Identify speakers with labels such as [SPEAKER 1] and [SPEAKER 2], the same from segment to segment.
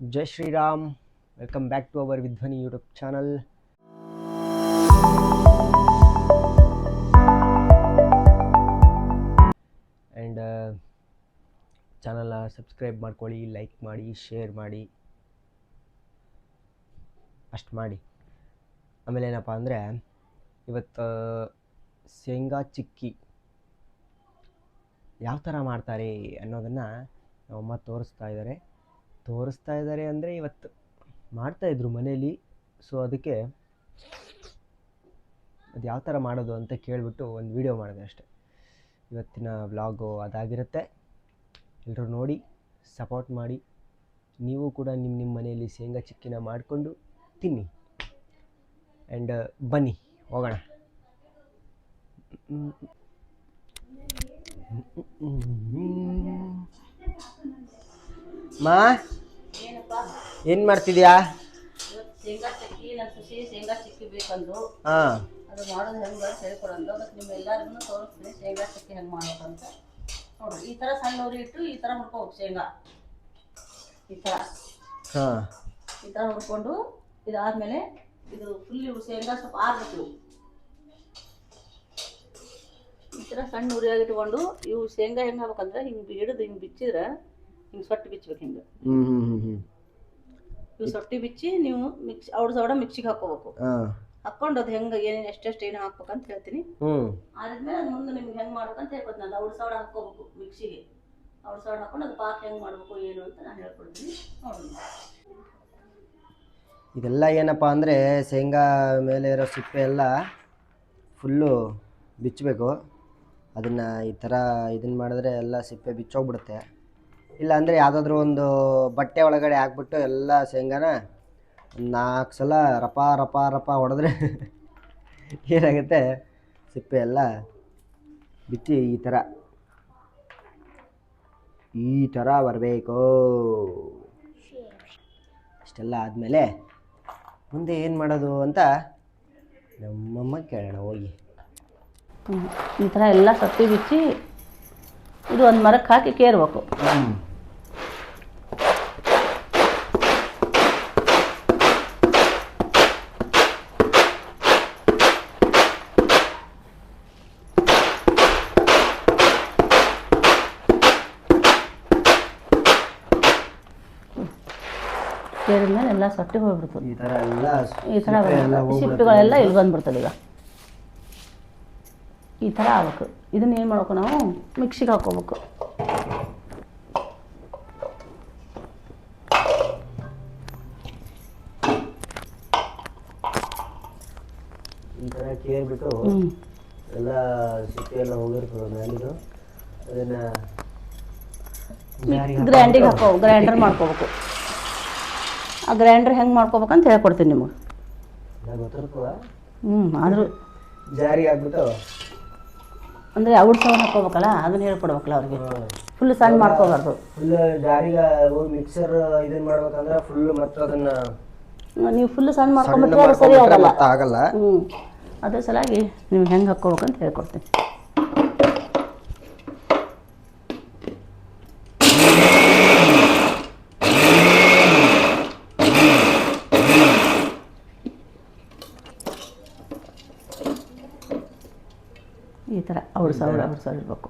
[SPEAKER 1] Jai Shri Ram. Welcome back to our Vidhvani YouTube channel and ಚಾನಲ್ನ subscribe ಮಾಡ್ಕೊಳ್ಳಿ like ಮಾಡಿ share ಮಾಡಿ. ಅಷ್ಟು ಮಾಡಿ. ಆಮೇಲೆ ಏನಪ್ಪ ಅಂದರೆ, ಇವತ್ತು ಶೇಂಗಾ ಚಿಕ್ಕಿ ಯಾವ ಥರ ಮಾಡ್ತಾರೆ ಅನ್ನೋದನ್ನು ನಮ್ಮ ತೋರಿಸ್ತಾ ಇದ್ದಾರೆ ತೋರಿಸ್ತಾ ಇದ್ದಾರೆ ಅಂದರೆ ಇವತ್ತು ಮಾಡ್ತಾ ಇದ್ರು ಮನೇಲಿ. ಸೊ ಅದಕ್ಕೆ ಅದು ಯಾವ ಥರ ಮಾಡೋದು ಅಂತ ಕೇಳಿಬಿಟ್ಟು ಒಂದು ವಿಡಿಯೋ ಮಾಡಿದೆ ಅಷ್ಟೆ. ಇವತ್ತಿನ ವ್ಲಾಗು ಅದಾಗಿರುತ್ತೆ. ಎಲ್ಲರೂ ನೋಡಿ ಸಪೋರ್ಟ್ ಮಾಡಿ. ನೀವು ಕೂಡ ನಿಮ್ಮ ನಿಮ್ಮ ಮನೆಯಲ್ಲಿ ಶೇಂಗಾ ಚಿಕ್ಕಿನ ಮಾಡಿಕೊಂಡು ತಿನ್ನಿ. ಆ್ಯಂಡ್ ಬನ್ನಿ, ಹೋಗೋಣ. ಮಾ?
[SPEAKER 2] ಏನಪ್ಪ
[SPEAKER 1] ಏನು ಮಾಡ್ತಿದ್ಯಾ?
[SPEAKER 2] ಶೇಂಗಾ ಚಕ್ಕಿ ನನ್ನ ಖುಷಿ ಶೇಂಗಾ ಚಕ್ಕಿ ಬೇಕಂದು
[SPEAKER 1] ಹಾಂ.
[SPEAKER 2] ಅದು ಮಾಡೋದು ಹೆಂಗೆ ಹೇಳ್ಕೊಡಂದು ಅದಕ್ಕೆ ನಿಮ್ಮ ಎಲ್ಲರಿಗೂ ತೋರಿಸ್ತೀನಿ ಶೇಂಗಾ ಚಕ್ಕಿ ಹೆಂಗೆ ಮಾಡ್ಬೇಕಂತ. ನೋಡ್ರಿ ಈ ಥರ ಸಣ್ಣ ಉರಿ ಇಟ್ಟು ಈ ಥರ ಹುರ್ಕೋಬೇಕು ಶೇಂಗಾ. ಈ ಥರ
[SPEAKER 1] ಹಾಂ.
[SPEAKER 2] ಈ ಥರ ಹುಡ್ಕೊಂಡು ಇದಾದಮೇಲೆ ಇದು ಫುಲ್ ಇವು ಶೇಂಗಾ ಸ್ವಲ್ಪ ಆರ್ಬೇಕು. ಈ ಥರ ಸಣ್ಣ ಉರಿಯಾಗಿ ಇಟ್ಕೊಂಡು ಇವು ಶೇಂಗಾ ಹೆಂಗೆ ಆಗ್ಬೇಕಂದ್ರೆ ಹಿಂಗೆ ಹಿಡಿದು ಹಿಂಗೆ ಬಿಚ್ಚಿದ್ರೆ ಹಿಂಗೆ ಸೊಟ್ಟು ಬಿಚ್ಬೇಕು ಹಿಂಗೆ.
[SPEAKER 1] ಹ್ಞೂ ಹ್ಞೂ ಹ್ಞೂ
[SPEAKER 2] ಇವು ಸೊಟ್ಟಿ ಬಿಚ್ಚಿ ನೀವು ಮಿಕ್ಸ್ ಔಡ್ ಸೌಡ ಮಿಕ್ಸಿಗೆ ಹಾಕೋಬೇಕು.
[SPEAKER 1] ಹಾಂ.
[SPEAKER 2] ಹಾಕೊಂಡು ಅದು ಹೆಂಗೆ ಏನೇನು ಎಷ್ಟೆಷ್ಟು ಏನು ಅಂತ ಹೇಳ್ತೀನಿ.
[SPEAKER 1] ಹ್ಞೂ
[SPEAKER 2] ಆದ್ಮೇಲೆ ಅದು ಮುಂದೆ ನಿಮ್ಗೆ ಹೆಂಗೆ ಮಾಡ್ಬೇಕಂತ ಹೇಳ್ಕೊಡ್ತೀನಿ ನಾನು. ಔಡ್ ಸೌಡ ಹಾಕ್ಕೋಬೇಕು ಮಿಕ್ಸಿಗೆ. ಔಡ್ ಸೌಡ ಹಾಕೊಂಡು ಅದು ಪಾಕ ಹೆಂಗೆ ಮಾಡಬೇಕು ಏನು ಅಂತ ನಾನು ಹೇಳ್ಕೊಡ್ತೀನಿ.
[SPEAKER 1] ಇದೆಲ್ಲ ಏನಪ್ಪ ಅಂದರೆ ಶೇಂಗಾ ಮೇಲೆ ಇರೋ ಸಿಪ್ಪೆ ಎಲ್ಲ ಫುಲ್ಲು ಬಿಚ್ಚಬೇಕು ಅದನ್ನು ಈ ಥರ ಇದನ್ನು ಮಾಡಿದ್ರೆ ಎಲ್ಲ ಸಿಪ್ಪೆ ಬಿಚ್ಚೋಗ್ಬಿಡುತ್ತೆ. ಇಲ್ಲ ಅಂದರೆ ಯಾವುದಾದ್ರೂ ಒಂದು ಬಟ್ಟೆ ಒಳಗಡೆ ಹಾಕ್ಬಿಟ್ಟು ಎಲ್ಲ ಶೇಂಗಾನ ನಾಲ್ಕು ಸಲ ರಪ ರಪ ರಪ ಹೊಡೆದ್ರೆ ಏನಾಗುತ್ತೆ? ಸಿಪ್ಪೆ ಎಲ್ಲ ಬಿಚ್ಚಿ ಈ ಥರ. ಈ ಥರ ಬರಬೇಕು. ಇಷ್ಟೆಲ್ಲ ಆದಮೇಲೆ ಮುಂದೆ ಏನು ಮಾಡೋದು ಅಂತ ನಮ್ಮಮ್ಮ ಕೇಳೋಣ ಹೋಗಿ.
[SPEAKER 2] ಈ ಥರ ಎಲ್ಲ ಸತ್ತಿ ಬಿಚ್ಚಿ ಇದು ಒಂದು ಮರಕ್ಕೆ ಹಾಕಿ ಕೇರ್ಬೇಕು. ಕೇರಿದ್ಮೇಲೆ ಎಲ್ಲ ಸೊಟ್ಟಿ ಹೋಗ್ಬಿಡ್ತದೆ
[SPEAKER 1] ಈ ಥರ ಎಲ್ಲ
[SPEAKER 2] ಈ ಥರ ಇಲ್ಲಿ ಬಂದ್ಬಿಡ್ತದೆ ಈಗ. ಈ ಥರ ಆಗ್ಬೇಕು. ಇದನ್ನ ಏನು ಮಾಡ್ಬೇಕು ನಾವು? ಮಿಕ್ಸಿಗೆ ಹಾಕೋಬೇಕು
[SPEAKER 1] ಈ ಥರ ಕೇರ್ಬಿಟ್ಟು ಎಲ್ಲ ಸಿಪ್ಪೆ ಎಲ್ಲ ಹೋಗಿರ್ತದೆ ಮೇಲಿದು. ಅದನ್ನು
[SPEAKER 2] ಗ್ರೈಂಡಿಗೆ ಹಾಕೋ ಗ್ರೈಂಡರ್ ಮಾಡ್ಕೋಬೇಕು. ಆ ಗ್ರೈಂಡರ್ ಹೆಂಗೆ ಮಾಡ್ಕೋಬೇಕಂತ ಹೇಳ್ಕೊಡ್ತೀನಿ ನಿಮಗೆ. ಹ್ಞೂ ಆದರೂ
[SPEAKER 1] ಜಾರಿ ಆಗ್ಬಿಟ್ಟು?
[SPEAKER 2] ಅಂದರೆ ಔಟ್ ಸೌಂಡ್ ಹಾಕೋಬೇಕಲ್ಲ ಅದನ್ನ ಹೇಳ್ಕೊಡ್ಬೇಕಲ್ಲ ಅವ್ರಿಗೆ. ಫುಲ್ ಸಣ್ಣ ಮಾಡ್ಕೋಬಾರ್ದು.
[SPEAKER 1] ಫುಲ್ ಜಾರಿಗೆ ಮಿಕ್ಸರ್ ಇದನ್ನ ಮಾಡ್ಬೇಕಂದ್ರೆ ಫುಲ್ ಮತ್ತೆ ಅದನ್ನ
[SPEAKER 2] ನೀವು ಫುಲ್ ಸಣ್ಣ
[SPEAKER 1] ಸಣ್ಣ
[SPEAKER 2] ಮಾಡ್ಕೊಂಬಿಟ್ರೆ ಅದು ಸರಿ ಆಗಲ್ಲ
[SPEAKER 1] ಆಗಲ್ಲ
[SPEAKER 2] ಹ್ಞೂ ಅದ್ರ ಸಲುವಾಗಿ ನೀವು ಹೆಂಗೆ ಹಾಕ್ಕೋಬೇಕಂತ ಹೇಳ್ಕೊಡ್ತೀನಿ. ಈ ಥರ ಅವ್ರ ಸಾವಿರ ಅವ್ರ ಸಾವಿರ ಇರಬೇಕು.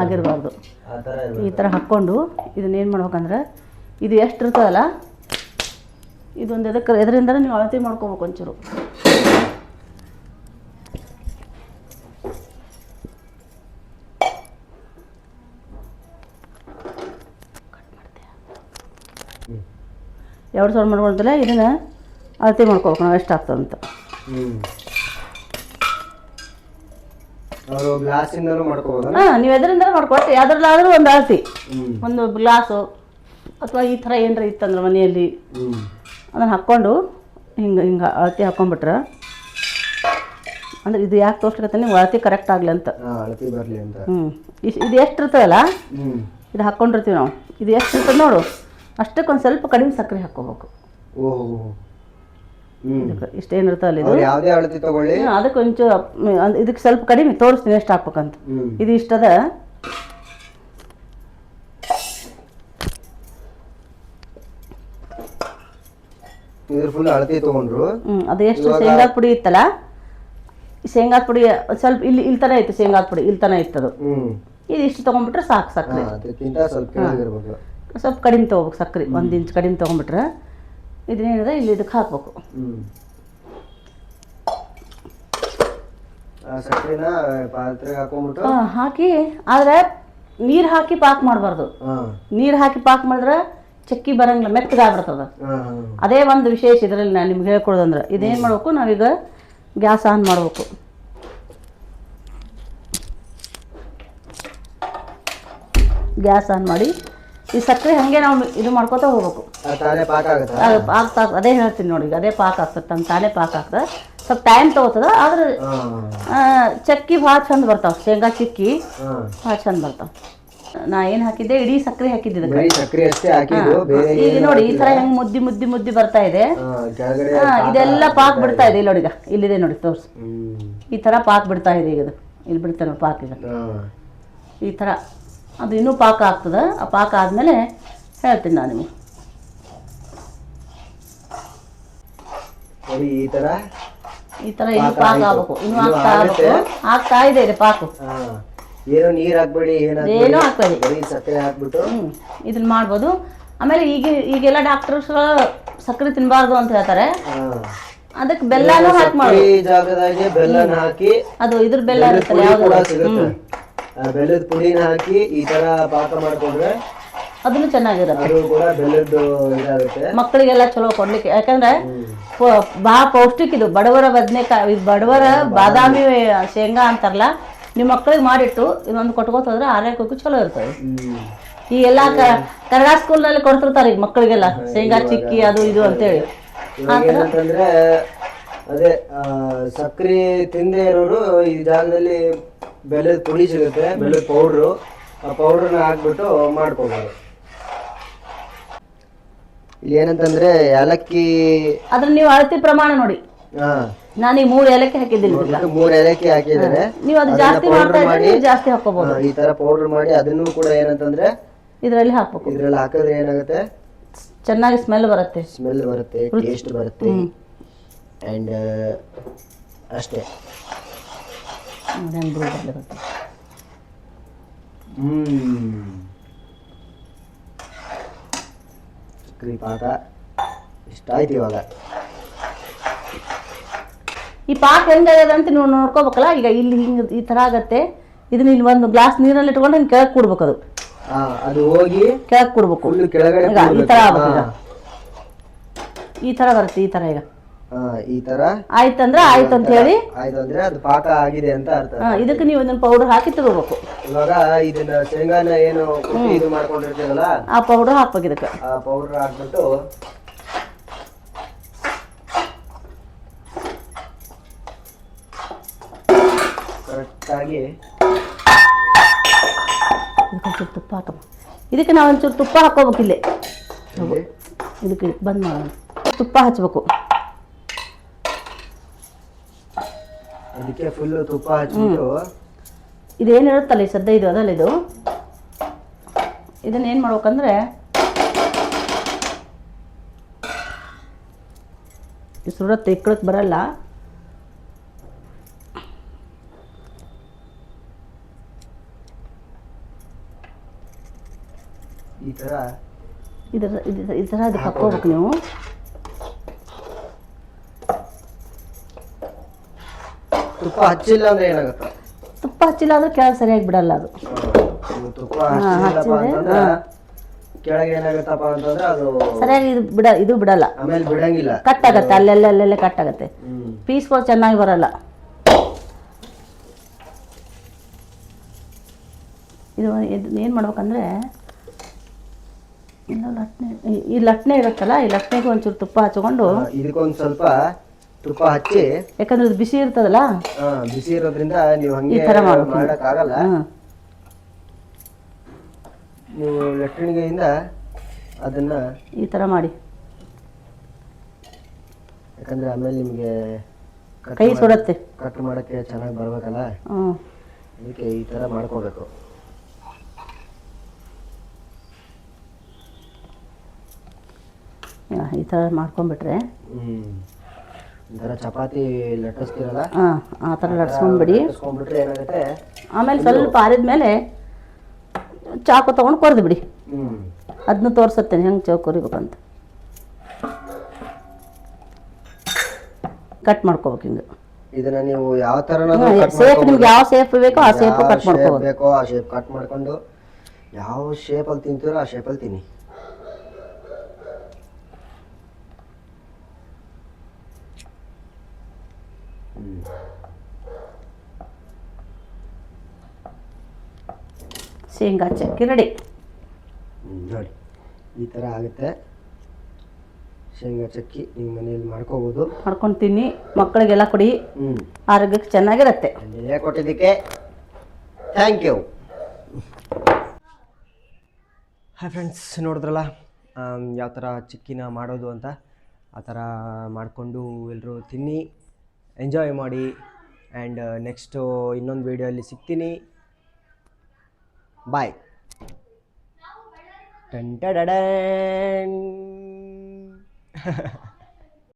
[SPEAKER 2] ಆಗಿರಬಾರ್ದು. ಈ ಥರ ಹಾಕ್ಕೊಂಡು ಇದನ್ನ ಏನು ಮಾಡ್ಬೇಕಂದ್ರೆ ಇದು ಎಷ್ಟು ಇರ್ತದಲ್ಲ ಇದೊಂದು ಎದಕ್ಕೆ ಎದರಿಂದ ನೀವು ಅಳತೆ ಮಾಡ್ಕೋಬೇಕು ಒಂಚೂರು. ಎರಡು ಸಾವಿರ ಮಾಡ್ಕೊಳ್ತಿಲ್ಲ ಇದನ್ನ ಅಳತೆ ಮಾಡ್ಕೋಬೇಕು ನಾವು ಎಷ್ಟು ಆಗ್ತದಂತ
[SPEAKER 1] ಹ್ಮ್ ಅವರು ಗ್ಲಾಸಿಂದನೂ ಮಾಡ್ಕೋಬೋದಾ
[SPEAKER 2] ಹಾಂ ನೀವು ಎದರಿಂದ ಮಾಡ್ಕೊಟ್ಟು ಯಾವ್ದ್ರಲ್ಲಾದ್ರೂ ಒಂದು ಅಳತಿ ಒಂದು ಗ್ಲಾಸು. ಅಥವಾ ಈ ಥರ ಏನಾರ ಇತ್ತಂದ್ರೆ ಮನೆಯಲ್ಲಿ. ಅದನ್ನು ಹಾಕ್ಕೊಂಡು ಹಿಂಗೆ ಹಿಂಗೆ ಅಳತಿ ಹಾಕ್ಕೊಂಡ್ಬಿಟ್ರೆ ಅಂದ್ರೆ ಇದು ಯಾಕೆ ತೋರ್ಸ್ಲಿಕತ್ತೆ ನೀವು? ಅಳತಿ ಕರೆಕ್ಟ್ ಆಗಲಿ ಅಂತ. ಹ್ಞೂ ಇದು ಎಷ್ಟು ಇರ್ತದಲ್ಲ ಇದು ಹಾಕ್ಕೊಂಡಿರ್ತೀವಿ ನಾವು. ಇದು ಎಷ್ಟು ಇರ್ತದೆ ನೋಡು. ಅಷ್ಟಕ್ಕೆ ಒಂದು ಸ್ವಲ್ಪ ಕಡಿಮೆ ಸಕ್ಕರೆ ಹಾಕ್ಕೋಬೇಕು.
[SPEAKER 1] ಓಹೋ.
[SPEAKER 2] ಇಷ್ಟೇನಿರ್ತಲ್ಲ ಇದು
[SPEAKER 1] ಯಾವುದೇ
[SPEAKER 2] ಅದಕ್ಕೆ ಒಂಚೂರು ಇದಕ್ಕೆ ಸ್ವಲ್ಪ ಕಡಿಮೆ ತೋರಿಸ್ತೀನಿ ಎಷ್ಟು ಹಾಕ್ಬೇಕಂತ. ಇದು ಇಷ್ಟದ?
[SPEAKER 1] ಇದ್ರ ಫುಲ್ ಅಳತಿ ತಗೊಂಡ್ರು.
[SPEAKER 2] ಅದು ಎಷ್ಟು ಶೇಂಗಾ ಪುಡಿ ಇತ್ತಲ್ಲ? ಶೇಂಗಾ ಪುಡಿ ಸ್ವಲ್ಪ ಇಲ್ಲಿ ಇಲ್ಲಿ ತನ ಇತ್ತು ಶೇಂಗಾ ಪುಡಿ ಇಲ್ಲಿ ತನ
[SPEAKER 1] ಇತ್ತದು.
[SPEAKER 2] ಇದು ಇಷ್ಟು ತಗೊಂಡ್ಬಿಟ್ರೆ ಸಾಕು ಸಕ್ಕರೆ
[SPEAKER 1] ಸ್ವಲ್ಪ
[SPEAKER 2] ಕಡಿಮೆ ತಗೋಬೇಕು ಸಕ್ಕರೆ ಒಂದು ಇಂಚ್ ಕಡಿಮೆ ತಗೊಂಡ್ಬಿಟ್ರೆ. ಇದನ್ನೇನಿದೆ ಇಲ್ಲಿ ಇದಕ್ಕೆ ಹಾಕ್ಬೇಕು. ಹಾಕಿ ಆದರೆ ನೀರು ಹಾಕಿ ಪಾಕ್ ಮಾಡಬಾರ್ದು. ನೀರು ಹಾಕಿ ಪಾಕ್ ಮಾಡಿದ್ರೆ ಚಕ್ಕಿ ಬರಂಗಿಲ್ಲ ಮೆತ್ತಗಾಗ್ಬಿಡ್ತದ. ಅದೇ ಒಂದು ವಿಶೇಷ ಇದರಲ್ಲಿ ನಾನು ನಿಮ್ಗೆ ಹೇಳ್ಕೊಡೋದಂದ್ರೆ. ಇದೇನು ಮಾಡ್ಬೇಕು ನಾವೀಗ ಗ್ಯಾಸ್ ಆನ್ ಮಾಡಬೇಕು. ಗ್ಯಾಸ್ ಆನ್ ಮಾಡಿ ಈ ಸಕ್ಕರೆ ಹಂಗೆ ನಾವು ಇದು ಮಾಡ್ಕೋತಾ ಹೋಗ್ಬೇಕು. ಅದು ಪಾಕ ಅದೇ ಹೇಳ್ತೀನಿ ನೋಡಿ ಈಗ ಅದೇ ಪಾಕ ಆಗ್ತದೆ ತನ್ನ ತಾನೇ ಪಾಕ ಆಗ್ತದೆ ಸ್ವಲ್ಪ ಟೈಮ್ ತಗೋತದ ಆದ್ರೆ ಚಕ್ಕಿ ಭಾಳ ಚಂದ ಬರ್ತಾವ ಶೇಂಗಾ ಚಿಕ್ಕಿ ಭಾಳ ಚಂದ ಬರ್ತಾವ. ನಾ ಏನು ಹಾಕಿದ್ದೆ? ಇಡೀ ಸಕ್ಕರೆ ಹಾಕಿದ್ದೆ ಈಗ ನೋಡಿ ಈ ತರ ಹೆಂಗ್ ಮುದ್ದಿ ಮುದ್ದಿ ಮುದ್ದಿ ಬರ್ತಾ ಇದೆ. ಇದೆಲ್ಲ ಪಾಕ್ ಬಿಡ್ತಾ ಇದೆ. ಇಲ್ಲಿ ನೋಡಿ ಈಗ. ಇಲ್ಲಿದೆ ನೋಡಿ ತೋರ್ಸ್. ಈ ತರ ಪಾಕ್ ಬಿಡ್ತಾ ಇದೆ ಈಗ ಇದು. ಇಲ್ಲಿ ಬಿಡ್ತಾನೆ ನೋಡಿ ಪಾಕ್ ಈಗ. ಈ ಥರ ಅದು ಇನ್ನೂ ಪಾಕ ಆಗ್ತದೆ. ಆ ಪಾಕ ಆದಮೇಲೆ ಹೇಳ್ತೀನಿ ನಾನು ನಿಮಗೆ.
[SPEAKER 1] ಈ ತರ
[SPEAKER 2] ಈ ಥರ ಇನ್ನೂ
[SPEAKER 1] ಪಾಕ
[SPEAKER 2] ಆಗಬೇಕು. ಇನ್ನೂ ಆಗ್ತಾ. ಆಗ್ಬೇಕು. ಆಗ್ತಾ ಇದೆ ಇದು ಪಾಕು.
[SPEAKER 1] ಏನು ನೀರು ಹಾಕ್ಬೇಡಿ ಏನ್ ಹಾಕ್ಬೇಡಿ? ಬರೀ ಸಕ್ಕರೆ ಹಾಕ್ಬಿಟ್ಟು.
[SPEAKER 2] ಇದನ್ನ ಮಾಡ್ಬೋದು. ಆಮೇಲೆ ಈಗ ಈಗೆಲ್ಲ ಡಾಕ್ಟರ್ಸ್ಗಳು ಸಕ್ಕರೆ ತಿನ್ನಬಾರ್ದು ಅಂತ ಹೇಳ್ತಾರೆ. ಅದಕ್ಕೆ ಬೆಲ್ಲನೂ ಹಾಕಿ ಮಾಡಿ
[SPEAKER 1] ಜಾಗದಾಗೆ ಬೆಲ್ಲನ ಹಾಕಿ
[SPEAKER 2] ಅದು ಇದ್ರ ಬೆಲ್ಲ ಇರುತ್ತಲ್ಲ ಯಾವುದು
[SPEAKER 1] ಬೆಲ್ಲದ ಪುಡಿನ ಹಾಕಿ ಈ ತರ ಪಾಕ ಮಾಡ್ಕೊಂಡ್ರೆ
[SPEAKER 2] ಅದನ್ನು ಚೆನ್ನಾಗಿರುತ್ತೆ.
[SPEAKER 1] ಅದು ಕೂಡ ಬೆಲ್ಲದ್ದು ಇದಾಗುತ್ತೆ.
[SPEAKER 2] ಮಕ್ಕಳಿಗೆಲ್ಲ ಚಲೋ ಕೊಡ್ಲಿಕ್ಕೆ. ಯಾಕಂದ್ರೆ ಭಾಳ ಪೌಷ್ಟಿಕ ಇದು. ಬಡವರ ಬದನೆಕಾಯಿ ಬಡವರ ಬಾದಾಮಿ ಶೇಂಗಾ ಅಂತಾರಲ್ಲ ನಿಮ್ಮ ಮಕ್ಕಳಿಗೆ ಮಾಡಿಟ್ಟು ಇದೊಂದು ಕೊಟ್ಕೋತ ಹೋದ್ರೆ ಆರೋಗ್ಯಕ್ಕೂ ಚಲೋ ಇರ್ತದೆ. ಈ ಎಲ್ಲ ಕನ್ನಡ ಸ್ಕೂಲ್ನಲ್ಲಿ ಕೊಡ್ತಿರ್ತಾರೆ ಈಗ ಮಕ್ಕಳಿಗೆಲ್ಲ. ಶೇಂಗಾ ಚಿಕ್ಕಿ ಅದು ಇದು ಅಂತೇಳಿ.
[SPEAKER 1] ಹೇಳಿ ಏನಂತಂದ್ರೆ ಅದೇ ಸಕ್ಕರೆ ಸಕ್ರೆ ತಿಂದೇ ಇರೋರು ಈ ಜಾಗದಲ್ಲಿ ಬೆಲ್ಲದ ಪುಡಿ ಸಿಗುತ್ತೆ ಬೆಲ್ಲದ ಪೌಡ್ರು ಆ ಪೌಡ್ರನ್ನ ಹಾಕ್ಬಿಟ್ಟು ಮಾಡ್ಕೋಬೋದು. ಇಲ್ಲಿ ಏನಂತಂದ್ರೆ ಏಲಕ್ಕಿ
[SPEAKER 2] ಅದ್ರ ನೀವು ಅಳತಿ ಪ್ರಮಾಣ ನೋಡಿ.
[SPEAKER 1] ಹಾ.
[SPEAKER 2] ನಾನು ಈ ಮೂರು ಏಲಕ್ಕಿ ಹಾಕಿದ್ದೀನಿ
[SPEAKER 1] ಮೂರು ಮೂರ್ ಏಲಕ್ಕಿ ಹಾಕಿದ್ದಾರೆ.
[SPEAKER 2] ನೀವು ಅದು ಜಾಸ್ತಿ ಮಾಡ್ತಾ ಇದ್ರೆ ನೀವು ಜಾಸ್ತಿ ಹಾಕೋಬಹುದು
[SPEAKER 1] ಈ ತರ ಪೌಡರ್ ಮಾಡಿ ಅದನ್ನು ಕೂಡ ಏನಂತಂದ್ರೆ
[SPEAKER 2] ಇದರಲ್ಲಿ ಹಾಕ್ಬೇಕು.
[SPEAKER 1] ಇದ್ರಲ್ಲಿ ಹಾಕಿದ್ರೆ ಏನಾಗುತ್ತೆ?
[SPEAKER 2] ಚೆನ್ನಾಗಿ ಸ್ಮೆಲ್ ಬರುತ್ತೆ.
[SPEAKER 1] ಸ್ಮೆಲ್ ಬರುತ್ತೆ ಟೇಸ್ಟ್ ಬರುತ್ತೆ. ಅಂಡ್ ಅಷ್ಟೇ.
[SPEAKER 2] ಬಿಡು ಬರ್ಲಿರುತ್ತೆ.
[SPEAKER 1] ಹ್ಮ್ ಸಕ್ರಿ ಪಾಕ. ಇಷ್ಟ ಆಯ್ತು ಇವಾಗ.
[SPEAKER 2] ಈ ಪಾಕ್ ಹೆಂಗಾಗ್ಯದ ಅಂತ ನೀವು ನೋಡ್ಕೋಬೇಕಲ್ಲ ಈಗ ಇಲ್ಲಿ ಹಿಂಗೆ ಈ ಥರ ಆಗತ್ತೆ. ಇದನ್ನ ಇಲ್ಲಿ ಒಂದು ಗ್ಲಾಸ್ ನೀರಲ್ಲಿ ಇಟ್ಕೊಂಡು ಹಿಂಗೆ ಕೆಳಗೆ ಕೊಡ್ಬೇಕು ಅದು
[SPEAKER 1] ಆ, ಅದು ಹೋಗಿ
[SPEAKER 2] ಕೆಳಗೆ ಕೊಡ್ಬೇಕು.
[SPEAKER 1] ಫುಲ್ ಕೆಳಗಡೆ
[SPEAKER 2] ಈಗ ಈ ಥರ ಆಗ್ಬೇಕು ಈಗ. ಈ ಥರ ಬರುತ್ತೆ ಈ ಥರ ಈಗ.
[SPEAKER 1] ಈ ತರ.
[SPEAKER 2] ಆಯ್ತಂದ್ರ ಆಯ್ತು ಅಂತ ಹೇಳಿ.
[SPEAKER 1] ಆಯ್ತು ಅಂದ್ರೆ ಅದು ಪಾಕ ಆಗಿದೆ ಅಂತ ಅರ್ಥ
[SPEAKER 2] ಹಾ, ಇದಕ್ಕೆ ನೀವು ಇದನ್ನ ಪೌಡರ್ ಹಾಕಿ ತಗೋಬೇಕು.
[SPEAKER 1] ಇವಾಗ ಇದನ್ನ ಶೇಂಗಾನ ಏನು ಕುಟ್ಟಿ ಇದು ಮಾಡ್ಕೊಂಡಿರ್ತೀವಲ್ಲ
[SPEAKER 2] ಆ ಪೌಡರ್ ಹಾಕ್ಬೇಕು ಇದಕ್ಕೆ.
[SPEAKER 1] ಆ ಪೌಡರ್ ಹಾಕ್ಬಿಟ್ಟು ಕರೆಕ್ಟಾಗಿ
[SPEAKER 2] ಇದಕ್ಕೆ ಒಂಚೂರು ತುಪ್ಪ ಹಾಕಮ್ಮ. ಇದಕ್ಕೆ ನಾವು ಒಂಚೂರು ತುಪ್ಪ ಹಾಕೋಬೇಕು ಇಲ್ಲಿ. ಇದಕ್ಕೆ ಬಂದ್ ಮಾಡೋಣ. ತುಪ್ಪ ಹಚ್ಬೇಕು.
[SPEAKER 1] ಅದಕ್ಕೆ ಫುಲ್ ತುಪ್ಪ ಹಚ್ಬಿಟ್ಟು
[SPEAKER 2] ಇದೇನಿರುತ್ತಲ್ಲ ಈ ಸದ್ಯ ಇದು ಅದಲ್ಲ ಇದು? ಇದನ್ನ ಏನು ಮಾಡ್ಬೇಕಂದ್ರೆ ಸುಡತ್ತೆ ಇಕ್ಕಳಕ್ಕೆ ಬರಲ್ಲ.
[SPEAKER 1] ಈ ತರ
[SPEAKER 2] ಇದರ ಇದು- ಈ ಥರ ಅದಕ್ಕೆ ಹಾಕ್ಕೋಬೇಕು ನೀವು.
[SPEAKER 1] ತುಪ್ಪ ಹಚ್ಚಿಲ್ಲ ಅಂದ್ರೆ ಏನಾಗುತ್ತೆ?
[SPEAKER 2] ತುಪ್ಪ ಹಚ್ಚಿಲ್ಲ ಅಂದ್ರೆ ಕೆಳಗೆ ಸರಿಯಾಗಿ ಬಿಡಲ್ಲ ಅದು.
[SPEAKER 1] ತುಪ್ಪ ಹಚ್ಚಿಲ್ಲಪ್ಪ ಅಂತಂದ್ರೆ ಕೆಳಗೆ ಏನಾಗುತ್ತಪ್ಪ ಅಂತಂದ್ರೆ ಅದು
[SPEAKER 2] ಸರಿಯಾಗಿ ಇದು ಬಿಡ ಇದು ಬಿಡಲ್ಲ.
[SPEAKER 1] ಆಮೇಲೆ ಬಿಡಂಗಿಲ್ಲ.
[SPEAKER 2] ಕಟ್ ಆಗತ್ತೆ ಅಲ್ಲೆಲ್ಲ ಅಲ್ಲೆಲ್ಲ ಕಟ್ ಆಗತ್ತೆ.
[SPEAKER 1] ಹ್ಮ್.
[SPEAKER 2] ಪೀಸ್ಗಳು ಚೆನ್ನಾಗಿ ಬರಲ್ಲ. ಇದು ಏನು ಮಾಡ್ಬೇಕಂದ್ರೆ ಇಲ್ಲ ಲಟ್ನೆ ಈ- ಲಟ್ನೆ ಇರುತ್ತಲ್ಲ ಈ ಲಟ್ನೆಗೆ ಒಂಚೂರು ತುಪ್ಪ ಹಚ್ಕೊಂಡು
[SPEAKER 1] ಇದಕ್ಕೊಂದ್ ಸ್ವಲ್ಪ ತುಪ್ಪ ಹಚ್ಚಿ.
[SPEAKER 2] ಯಾಕಂದ್ರೆ ಅದು ಬಿಸಿ ಇರ್ತದಲ್ಲ?
[SPEAKER 1] ಆ, ಬಿಸಿ ಇರೋದ್ರಿಂದ ನೀವು
[SPEAKER 2] ಈ
[SPEAKER 1] ಹಂಗೆ
[SPEAKER 2] ಥರ ಮಾಡ್ಬೇಕು.
[SPEAKER 1] ಮಾಡಕ್ ಆಗಲ್ಲ ನೀವು ಲಟ್ಟಣಿಗೆಯಿಂದ ಅದನ್ನ
[SPEAKER 2] ಈ ಥರ ಮಾಡಿ.
[SPEAKER 1] ಯಾಕಂದ್ರೆ ಆಮೇಲೆ ನಿಮಗೆ
[SPEAKER 2] ಕೈ ಸುಡತ್ತೆ.
[SPEAKER 1] ಕಟ್ ಮಾಡಕ್ಕೆ ಚೆನ್ನಾಗಿ ಬರ್ಬೇಕಲ್ಲ?
[SPEAKER 2] ಹ್ಞೂ
[SPEAKER 1] ಅದಕ್ಕೆ ಈ ತರ ಮಾಡ್ಕೋಬೇಕು
[SPEAKER 2] ಈ ಥರ ಮಾಡ್ಕೊಂಬಿಟ್ರೆ
[SPEAKER 1] ಹ್ಞೂ ಒಂಥರ ಚಪಾತಿ ಲಟ್ಟಿಸ್ತೀರಲ್ಲ?
[SPEAKER 2] ಹಾಂ ಆ ಥರ ಲಟ್ಸ್ಕೊಂಡ್ಬಿಡಿ
[SPEAKER 1] ಲಟ್ಟಿಸ್ಕೊಂಡ್ಬಿಟ್ರೆ ಏನಾಗುತ್ತೆ?
[SPEAKER 2] ಆಮೇಲೆ ಸ್ವಲ್ಪ ಆರಿದ್ಮೇಲೆ ಚಾಕು ತೊಗೊಂಡು ಕೊರೆದು ಬಿಡಿ
[SPEAKER 1] ಹ್ಞೂ
[SPEAKER 2] ಅದನ್ನ ತೋರಿಸುತ್ತೇನೆ ಹೆಂಗೆ ಚಾಕು ಕೊರಿಬೇಕಂತ. ಕಟ್ ಮಾಡ್ಕೋಬೇಕು ಹಿಂಗೆ.
[SPEAKER 1] ಇದನ್ನ ನೀವು ಯಾವ ಥರ
[SPEAKER 2] ಸೇಫ್ ನಿಮ್ಗೆ ಯಾವ ಸೇಫ್ ಬೇಕೋ ಆ ಸೇಫ್ ಕಟ್ ಮಾಡ್ಕೋಬೇಕು
[SPEAKER 1] ಬೇಕೋ ಆ ಶೇಪ್ ಕಟ್ ಮಾಡ್ಕೊಂಡು ಯಾವ ಶೇಪಲ್ಲಿ ತಿಂತೀರೋ ಆ ಶೇಪಲ್ಲಿ ತಿನ್ನಿ.
[SPEAKER 2] ಶೇಂಗಾ ಚಕ್ಕಿ ರೆಡಿ
[SPEAKER 1] ನೋಡಿ. ಈ ಥರ ಆಗುತ್ತೆ. ಶೇಂಗಾ ಚಕ್ಕಿ ನಿಮ್ಮ ಮನೆಯಲ್ಲಿ ಮಾಡ್ಕೋಬೋದು.
[SPEAKER 2] ಮಾಡ್ಕೊಂಡು ತಿನ್ನಿ ಮಕ್ಕಳಿಗೆಲ್ಲ ಕೊಡಿ.
[SPEAKER 1] ಹ್ಞೂ
[SPEAKER 2] ಆರೋಗ್ಯಕ್ಕೆ ಚೆನ್ನಾಗಿರುತ್ತೆ.
[SPEAKER 1] ಅಲ್ಲೇ ಕೊಟ್ಟಿದ್ದಕ್ಕೆ ಥ್ಯಾಂಕ್ ಯು ಹಾಯ್ ಫ್ರೆಂಡ್ಸ್ ನೋಡಿದ್ರಲ್ಲ ಯಾವ ಥರ ಚಿಕ್ಕಿನ ಮಾಡೋದು ಅಂತ ಆ ಥರ ಮಾಡಿಕೊಂಡು ಎಲ್ಲರೂ ತಿನ್ನಿ. ಎಂಜಾಯ್ ಮಾಡಿ ಆ್ಯಂಡ್ ನೆಕ್ಸ್ಟು ಇನ್ನೊಂದು ವೀಡಿಯೋಲ್ಲಿ ಸಿಗ್ತೀನಿ. ಬಾಯ್ ಟಂಟಡಡನ್